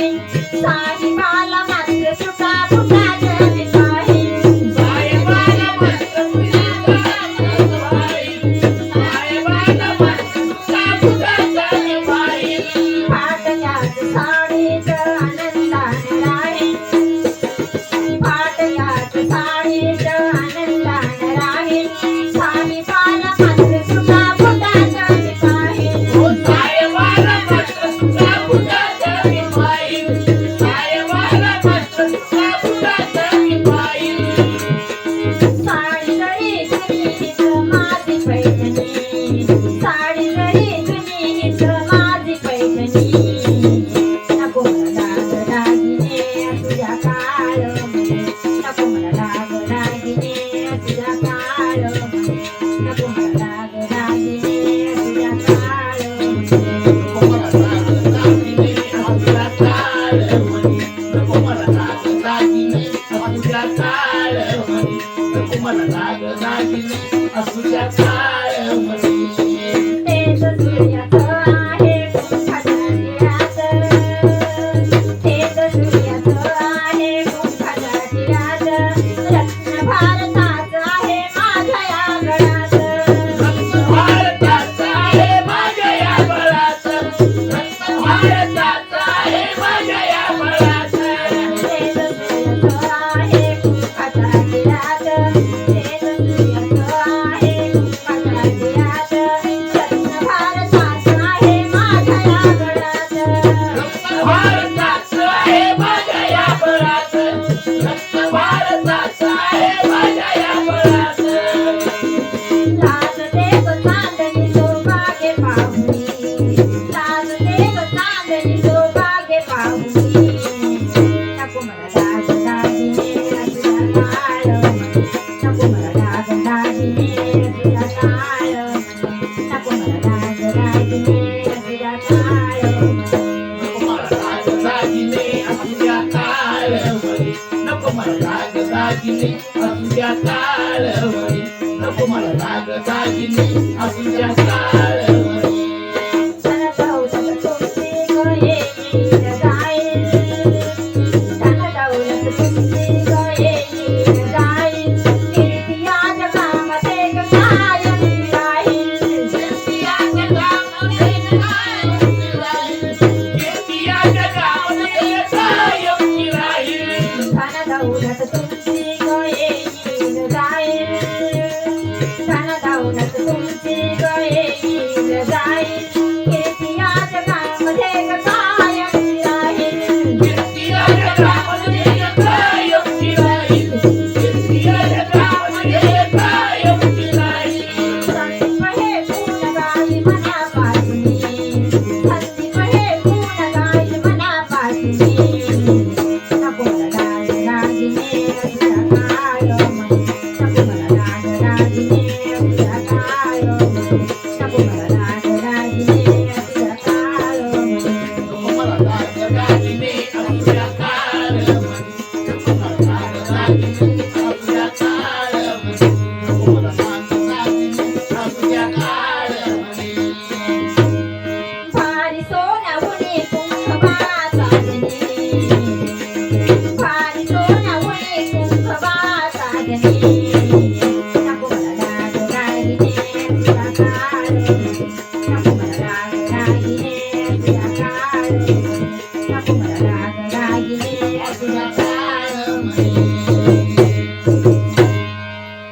bem. नको मला राग दागिने असू द्या छान दौलत तुमची गळे जाईल Thank.